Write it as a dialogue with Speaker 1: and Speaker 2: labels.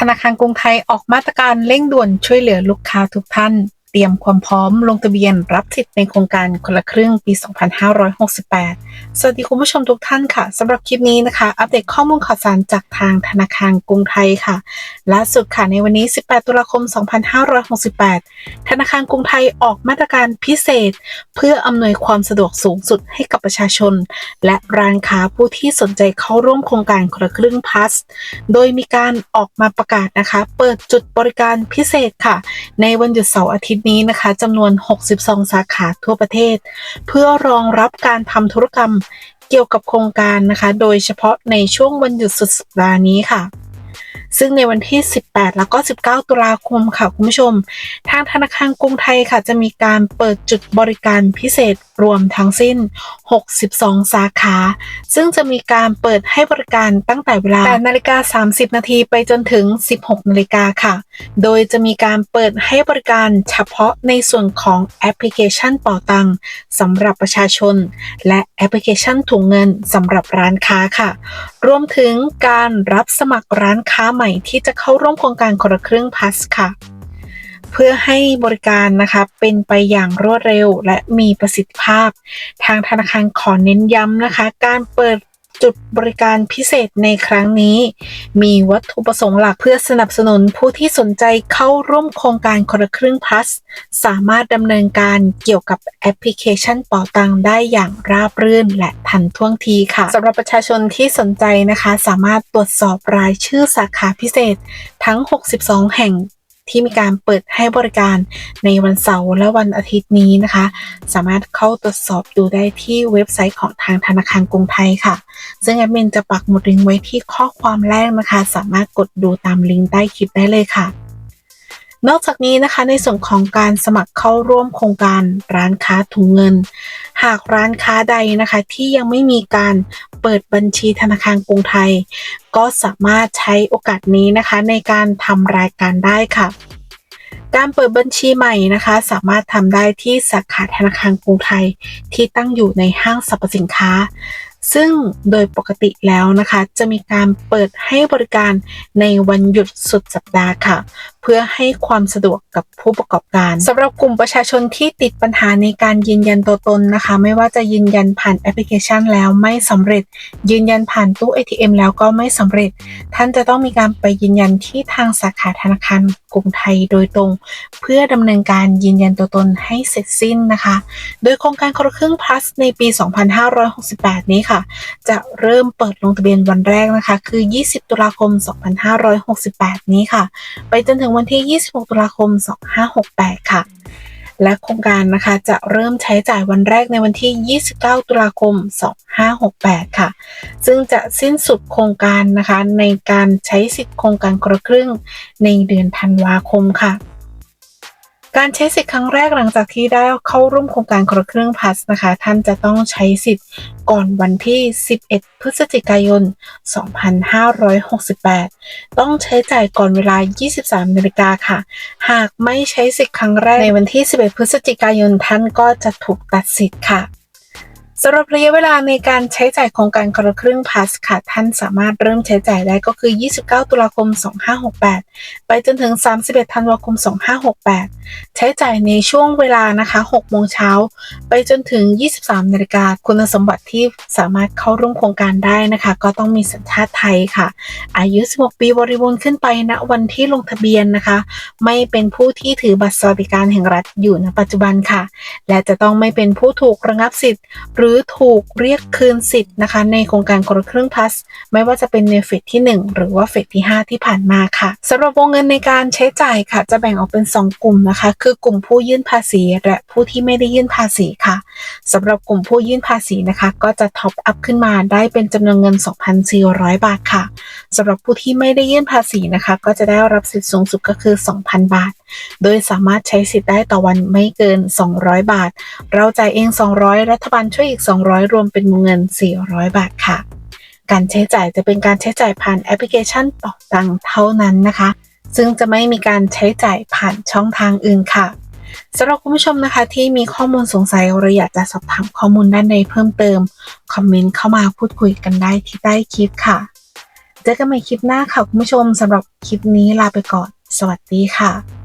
Speaker 1: ธนาคารกรุงไทยออกมาตรการเร่งด่วนช่วยเหลือลูกค้าทุกท่าน เตรียมความพร้อมลงทะเบียนรับสิทธิ์ในโครงการคนละครึ่งปี 2568 สวัสดีคุณผู้ชมทุกท่านค่ะสำหรับคลิปนี้นะคะ อัปเดตข้อมูลข่าวสารจากทางธนาคารกรุงไทยค่ะล่าสุดค่ะในวันนี้ 18 ตุลาคม 2568 ธนาคารกรุงไทยออกมาตรการพิเศษ เพื่ออำนวยความสะดวกสูงสุดให้กับประชาชน และร้านค้าผู้ที่สนใจเข้าร่วมโครงการคนละครึ่งพัสโดยมีการออกมาประกาศนะคะ เปิดจุดบริการพิเศษค่ะ ในวันหยุดเสาร์อาทิตย์นี้นะคะจำนวน 62 สาขาทั่วประเทศ เพื่อรองรับการทำธุรกรรมเกี่ยวกับโครงการนะคะ โดยเฉพาะในช่วงวันหยุดสุดสัปดาห์นี้ค่ะ ซึ่งในวันที่ 18 แล้วก็ 19 ตุลาคมค่ะคุณผู้ชม ทางธนาคารกรุงไทยค่ะจะมีการเปิดจุดบริการพิเศษรวมทั้งสิ้น 62 สาขา ซึ่งจะมีการเปิดให้บริการตั้งแต่เวลา8นาฬิกา 30 นาทีไปจนถึง 16 นาฬิกาค่ะ โดยจะมีการเปิดให้บริการเฉพาะในส่วนของแอปพลิเคชันเป่าตังสำหรับประชาชน และ แอปพลิเคชันถุงเงินสำหรับร้านค้าค่ะ รวมถึงการรับสมัครร้านค้าใหม่ที่จะเข้าร่วมโครงการคนละครึ่งพัสค่ะ เพื่อให้บริการนะคะเป็นไปอย่างรวดเร็วและมีประสิทธิภาพ ทางธนาคารขอเน้นย้ำนะคะ การเปิด จุดบริการพิเศษในครั้งนี้ มีวัตถุประสงค์หลักเพื่อสนับสนุนผู้ที่สนใจเข้าร่วมโครงการคนละครึ่งพัสสามารถดำเนินการเกี่ยวกับแอปพลิเคชันเป่าตังได้อย่างราบรื่นและทันท่วงทีค่ะสำหรับประชาชนที่สนใจนะคะ สามารถตรวจสอบรายชื่อสาขาพิเศษทั้ง 62 แห่ง ที่มีการเปิดให้บริการในวันเสาร์และวันอาทิตย์นี้นะคะ สามารถเข้าตรวจสอบดูได้ที่เว็บไซต์ของทางธนาคารกรุงไทยค่ะ ซึ่งแอดมินจะปักหมุดลิงก์ไว้ที่ข้อความแรกนะคะ สามารถกดดูตามลิงก์ใต้คลิปได้เลยค่ะ นอกจากนี้นะคะในส่วนของการสมัครเข้าร่วมโครงการร้านค้าถุงเงิน หากร้านค้าใดนะคะ ที่ยังไม่มีการเปิดบัญชีธนาคารกรุงไทย ก็สามารถใช้โอกาสนี้นะคะ ในการทำรายการได้ค่ะการเปิดบัญชีใหม่นะคะ สามารถทำได้ที่สาขาธนาคารกรุงไทยที่ตั้งอยู่ในห้างสรรพสินค้า ซึ่งโดยปกติแล้วนะคะ จะมีการเปิดให้บริการในวันหยุดสุดสัปดาห์ค่ะเพื่อให้ความสะดวกกับผู้ประกอบการสำหรับกลุ่มประชาชนที่ติดปัญหาในการยืนยันตัวตนนะคะ ไม่ว่าจะยืนยันผ่านแอปพลิเคชันแล้วไม่สำเร็จ ยืนยันผ่านตู้ ATM แล้วก็ไม่สำเร็จ ท่านจะต้องมีการไปยืนยันที่ทางสาขาธนาคารกรุงไทยโดยตรง เพื่อดำเนินการยืนยันตัวตนให้เสร็จสิ้นนะคะ โดยโครงการคนละครึ่ง plus ในปี 2568 นี้ค่ะ จะเริ่มเปิดลงทะเบียนวันแรกนะคะ คือ 20 ตุลาคม 2568 นี้ค่ะ ไปจนถึงวันที่ 26 ตุลาคม 2568 ค่ะ และโครงการนะคะจะเริ่มใช้จ่ายวันแรกในวันที่ 29 ตุลาคม 2568 ค่ะ ซึ่งจะสิ้นสุดโครงการนะคะในการใช้สิทธิ์โครงการคนละครึ่งในเดือนธันวาคมค่ะ การใช้สิทธิ์ครั้งแรกหลังจากที่ได้เข้าร่วมโครงการคนละครึ่งพัสนะคะ ท่านจะต้องใช้สิทธิ์ก่อนวันที่ 11 พฤศจิกายน 2568 ต้องใช้จ่ายก่อนเวลา 23นาฬิกาค่ะ หากไม่ใช้สิทธิ์ครั้งแรกในวันที่ 11 พฤศจิกายนท่านก็จะถูกตัดสิทธิ์ค่ะ สำหรับระยะเวลาในการใช้จ่ายโครงการคนละครึ่งพาสค่ะ ท่านสามารถเริ่มใช้จ่ายได้ก็คือ 29 ตุลาคม 2568 ไปจนถึง 31 ธันวาคม 2568 ใช้จ่ายในช่วงเวลานะคะ 6 โมงเช้า ไปจนถึง 23 นาฬิกา คุณสมบัติที่สามารถเข้าร่วมโครงการได้นะคะ ก็ต้องมีสัญชาติไทยค่ะ อายุ 16 ปีบริบูรณ์ขึ้นไปณวันที่ลงทะเบียนนะคะ ไม่เป็นผู้ที่ถือบัตรสวัสดิการแห่งรัฐอยู่ณปัจจุบันค่ะ และจะต้องไม่เป็นผู้ถูกระงับสิทธิ์หรือือถูกเรียกคืนสิทธิ์นะคะ ในโครงการคนละครึ่งพลัส ไม่ว่าจะเป็นในเฟสที่ 1 หรือว่าเฟสที่ 5 ที่ผ่านมาค่ะสำหรับวงเงินในการใช้จ่ายค่ะ จะแบ่งออกเป็น 2 กลุ่มนะคะ คือกลุ่มผู้ยื่นภาษี และผู้ที่ไม่ได้ยื่นภาษีค่ะสำหรับกลุ่มผู้ยื่นภาษีนะคะ ก็จะท็อปอัพขึ้นมาได้เป็นจำนวนเงิน 2,400 บาทค่ะสำหรับผู้ที่ไม่ได้ยื่นภาษีนะคะ ก็จะได้รับสิทธิสูงสุดก็คือ 2,000 บาท โดยสามารถใช้สิทธิ์ได้ต่อวันไม่เกิน 200 บาท เราจ่ายเอง 200 รัฐบาลช่วยอีก 200 รวมเป็นวงเงิน 400 บาทค่ะ การใช้จ่ายจะเป็นการใช้จ่ายผ่านแอปพลิเคชันเป่าตังเท่านั้นนะคะ ซึ่งจะไม่มีการใช้จ่ายผ่านช่องทางอื่นค่ะสำหรับคุณผู้ชมนะคะที่มีข้อมูลสงสัยหรืออยากจะสอบถามข้อมูลด้านใดเพิ่มเติม คอมเมนต์เข้ามาพูดคุยกันได้ที่ใต้คลิปค่ะ เจอกันใหม่คลิปหน้าค่ะคุณผู้ชมสำหรับคลิปนี้ลาไปก่อน สวัสดีค่ะ